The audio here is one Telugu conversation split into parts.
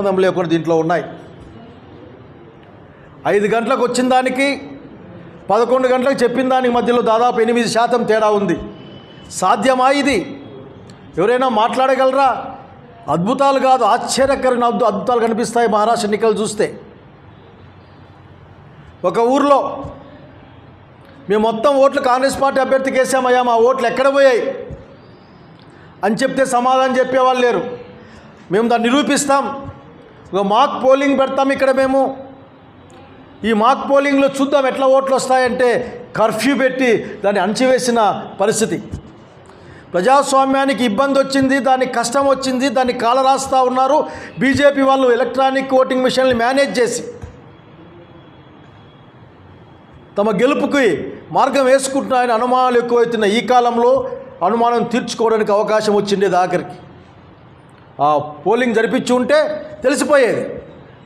సంబంధం లేకుండా దీంట్లో ఉన్నాయి. ఐదు గంటలకు వచ్చిన దానికి పదకొండు గంటలకు చెప్పిన దానికి మధ్యలో దాదాపు ఎనిమిది శాతం తేడా ఉంది. సాధ్యమా ఇది? ఎవరైనా మాట్లాడగలరా? అద్భుతాలు కాదు ఆశ్చర్యకరమైన అద్భు అద్భుతాలు కనిపిస్తాయి మహారాష్ట్ర ఎన్నికలు చూస్తే. ఒక ఊర్లో మేము మొత్తం ఓట్లు కాంగ్రెస్ పార్టీ అభ్యర్థికి వేసామయ్యా మా ఓట్లు ఎక్కడ పోయాయి? అని చెప్తే సమాధానం చెప్పేవాళ్ళు లేరు. మేము దాన్ని నిరూపిస్తాం. ఇక మాక్ పోలింగ్ పెడతాం ఇక్కడ మేము. ఈ మాక్ పోలింగ్లో చూద్దాం ఎట్లా ఓట్లు వస్తాయంటే కర్ఫ్యూ పెట్టి దాన్ని అణచివేసిన పరిస్థితి. ప్రజాస్వామ్యానికి ఇబ్బంది వచ్చింది దానికి కష్టం వచ్చింది దాన్ని కాలరాస్తూ ఉన్నారు. బీజేపీ వాళ్ళు ఎలక్ట్రానిక్ ఓటింగ్ మిషన్లు మేనేజ్ చేసి. తమ గెలుపుకి మార్గం వేసుకుంటున్నాయని అనుమానాలు ఎక్కువైతున్న ఈ కాలంలో అనుమానం తీర్చుకోవడానికి అవకాశం వచ్చిండేది ఆఖరికి. పోలింగ్ జరిపించి ఉంటే తెలిసిపోయేది.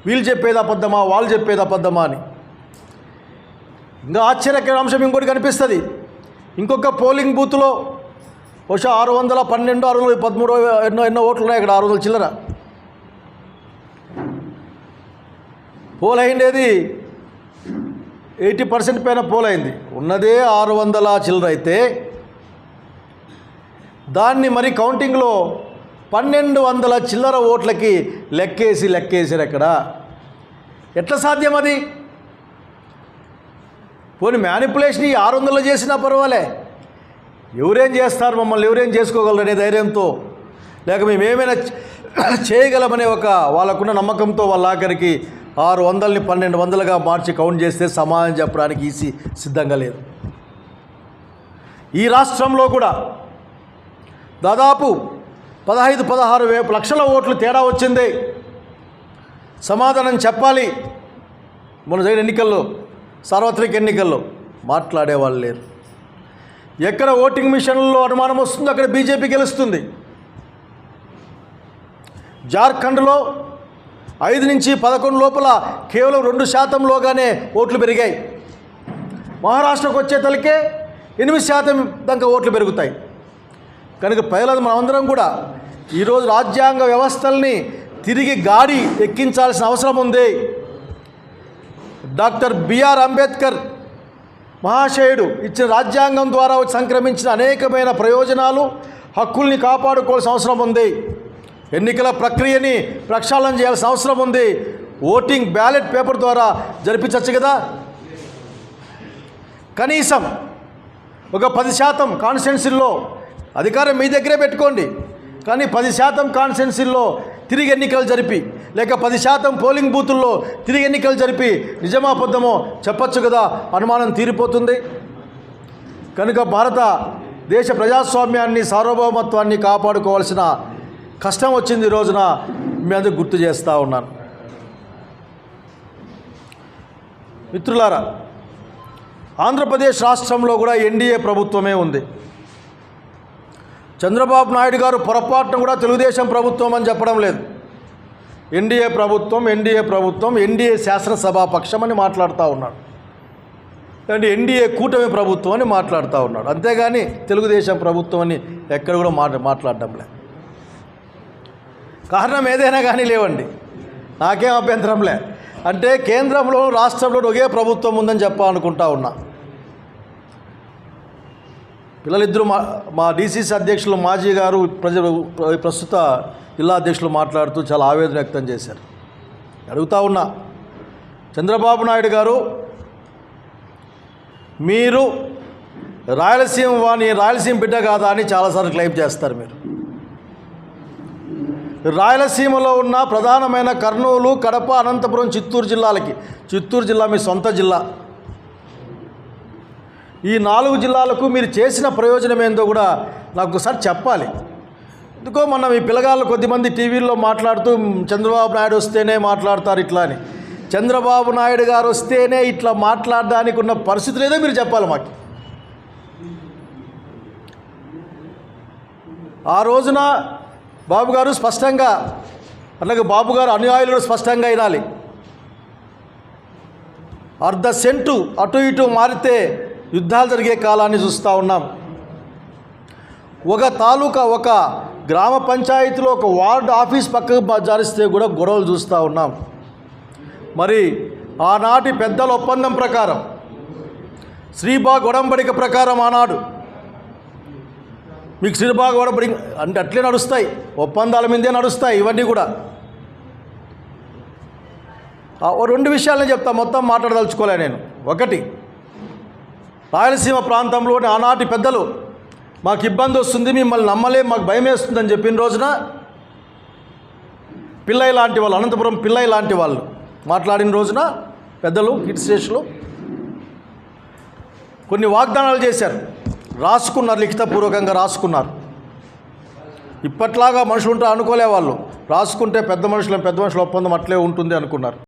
వీళ్ళు చెప్పేది అబద్ధమా వాళ్ళు చెప్పేది అబద్ధమా అని. ఇంకా ఆశ్చర్యకర అంశం ఇంకోటి కనిపిస్తుంది. ఇంకొక పోలింగ్ బూత్లో బహుశా ఆరు వందల పన్నెండు ఆరు వందల పదమూడు ఎన్నో ఎన్నో ఓట్లు ఉన్నాయి ఇక్కడ ఆరు వందల చిల్లర. పోల్ అయిండేది ఎయిటీ పర్సెంట్ పైన పోల్ అయింది. ఉన్నదే ఆరు వందల చిల్లర అయితే దాన్ని మరి కౌంటింగ్లో పన్నెండు వందల చిల్లర ఓట్లకి లెక్కేసి లెక్కేసారు ఎక్కడ? ఎట్లా సాధ్యం అది? పోనీ మ్యానిపులేషన్ ఈ ఆరు వందలు చేసినా పర్వాలే. ఎవరేం చేస్తారు మమ్మల్ని? ఎవరేం చేసుకోగలరు అనే ధైర్యంతో. లేక మేము ఏమైనా చేయగలమనే ఒక వాళ్ళకున్న నమ్మకంతో వాళ్ళ ఆఖరికి ఆరు వందలని పన్నెండు వందలుగా మార్చి కౌంట్ చేస్తే సమాధానం చెప్పడానికి ఈసీ సిద్ధంగా లేదు. ఈ రాష్ట్రంలో కూడా దాదాపు పదహైదు పదహారు వే లక్షల ఓట్లు తేడా వచ్చింది. సమాధానం చెప్పాలి. మన జరిగిన ఎన్నికల్లో సార్వత్రిక ఎన్నికల్లో మాట్లాడేవాళ్ళు లేరు. ఎక్కడ ఓటింగ్ మిషన్లో అనుమానం వస్తుందో అక్కడ బీజేపీ గెలుస్తుంది. జార్ఖండ్లో ఐదు నుంచి పదకొండు లోపల కేవలం రెండు శాతంలోగానే ఓట్లు పెరిగాయి. మహారాష్ట్రకు వచ్చే తలకే ఎనిమిది శాతం దాకా ఓట్లు పెరుగుతాయి. కనుక ప్రజలు మనమందరం కూడా ఈరోజు రాజ్యాంగ వ్యవస్థల్ని తిరిగి గాడి ఎక్కించాల్సిన అవసరం ఉంది. డాక్టర్ బిఆర్ అంబేద్కర్ మహాశయుడు ఇచ్చిన రాజ్యాంగం ద్వారా సంక్రమించిన అనేకమైన ప్రయోజనాలు హక్కుల్ని కాపాడుకోవాల్సిన అవసరం ఉంది. ఎన్నికల ప్రక్రియని ప్రక్షాళన చేయాల్సిన అవసరం ఉంది. ఓటింగ్ బ్యాలెట్ పేపర్ ద్వారా జరిపించవచ్చు కదా? కనీసం ఒక పది శాతం కాన్స్టిట్యున్సీల్లో అధికారం మీ దగ్గరే పెట్టుకోండి. కానీ పది శాతం కాన్స్టెన్సీల్లో తిరిగి ఎన్నికలు జరిపి లేక పది శాతం పోలింగ్ బూతుల్లో తిరిగి ఎన్నికలు జరిపి నిజమాబద్ధమో చెప్పచ్చు కదా అనుమానం తీరిపోతుంది. కనుక భారత దేశ ప్రజాస్వామ్యాన్ని సార్వభౌమత్వాన్ని కాపాడుకోవాల్సిన కష్టం వచ్చింది ఈ రోజున మీ అందరికి గుర్తు చేస్తూ ఉన్నాను. మిత్రులారా ఆంధ్రప్రదేశ్ రాష్ట్రంలో కూడా ఎన్డీఏ ప్రభుత్వమే ఉంది. చంద్రబాబు నాయుడు గారు పొరపాటున కూడా తెలుగుదేశం ప్రభుత్వం అని చెప్పడం లేదు. ఎన్డీఏ ప్రభుత్వం ఎన్డీఏ ప్రభుత్వం ఎన్డీఏ శాసనసభా పక్షం అని మాట్లాడుతూ ఉన్నాడు. అంటే ఎన్డీఏ కూటమి ప్రభుత్వం అని మాట్లాడుతూ ఉన్నాడు. అంతేగాని తెలుగుదేశం ప్రభుత్వం అని ఎక్కడ కూడా మాట మాట్లాడడం లేదు. కారణం ఏదైనా కానీ లేవండి. నాకేం అభ్యంతరం లే. అంటే కేంద్రంలో రాష్ట్రంలో ఒకే ప్రభుత్వం ఉందని చెప్పాలనుకుంటా ఉన్నా. పిల్లలిద్దరూ మా మా డీసీసీ అధ్యక్షులు మాజీ గారు ప్రజ ప్రస్తుత జిల్లా అధ్యక్షులు మాట్లాడుతూ చాలా ఆవేదన వ్యక్తం చేశారు. అడుగుతా ఉన్నా చంద్రబాబు నాయుడు గారు మీరు రాయలసీమ వాణి రాయలసీమ బిడ్డ కాదా అని చాలాసార్లు క్లెయిమ్ చేస్తారు మీరు. రాయలసీమలో ఉన్న ప్రధానమైన కర్నూలు కడప అనంతపురం చిత్తూరు జిల్లాలకి చిత్తూరు జిల్లా మీ సొంత జిల్లా. ఈ నాలుగు జిల్లాలకు మీరు చేసిన ప్రయోజనం ఏందో కూడా నాకు ఒకసారి చెప్పాలి. ఎందుకో మనం మీ పిల్లగాళ్ళు కొద్దిమంది టీవీల్లో మాట్లాడుతూ చంద్రబాబు నాయుడు వస్తేనే మాట్లాడతారు ఇట్లా అని. చంద్రబాబు నాయుడు గారు వస్తేనే ఇట్లా మాట్లాడడానికి ఉన్న పరిస్థితులు ఏదో మీరు చెప్పాలి మాకు. ఆ రోజున బాబు గారు స్పష్టంగా అలాగే బాబు గారు అనుయాయులు స్పష్టంగా వినాలి. అర్ధ సెంటు అటు ఇటు మారితే యుద్ధాలు జరిగే కాలాన్ని చూస్తూ ఉన్నాం. ఒక తాలూకా ఒక గ్రామ పంచాయతీలో ఒక వార్డు ఆఫీస్ పక్కకు జారిస్తే కూడా గొడవలు చూస్తూ ఉన్నాం. మరి ఆనాటి పెద్దల ఒప్పందం ప్రకారం శ్రీబాగ్ ఒడంబడిక ప్రకారం ఆనాడు మీకు శ్రీబాగ్ ఒడంబడి అంటే అట్లే నడుస్తాయి ఒప్పందాల మీదే నడుస్తాయి ఇవన్నీ కూడా. ఆ రెండు విషయాలు చెప్తా మొత్తం మాట్లాడదలుచుకోలే నేను. ఒకటి రాయలసీమ ప్రాంతంలోని ఆనాటి పెద్దలు మాకు ఇబ్బంది వస్తుంది మిమ్మల్ని నమ్మలేం మాకు భయం వేస్తుందని చెప్పిన రోజున పిల్లయ్య లాంటి వాళ్ళు అనంతపురం పిల్లయ్య లాంటి వాళ్ళు మాట్లాడిన రోజున పెద్దలు హిట్ స్టేషన్లో కొన్ని వాగ్దానాలు చేశారు. రాసుకున్నారు లిఖితపూర్వకంగా రాసుకున్నారు. ఇప్పట్లాగా మనుషులు ఉంటారు అనుకోలే వాళ్ళు రాసుకుంటే పెద్ద మనుషులు పెద్ద మనుషుల ఒప్పందం అట్లే ఉంటుంది అనుకున్నారు.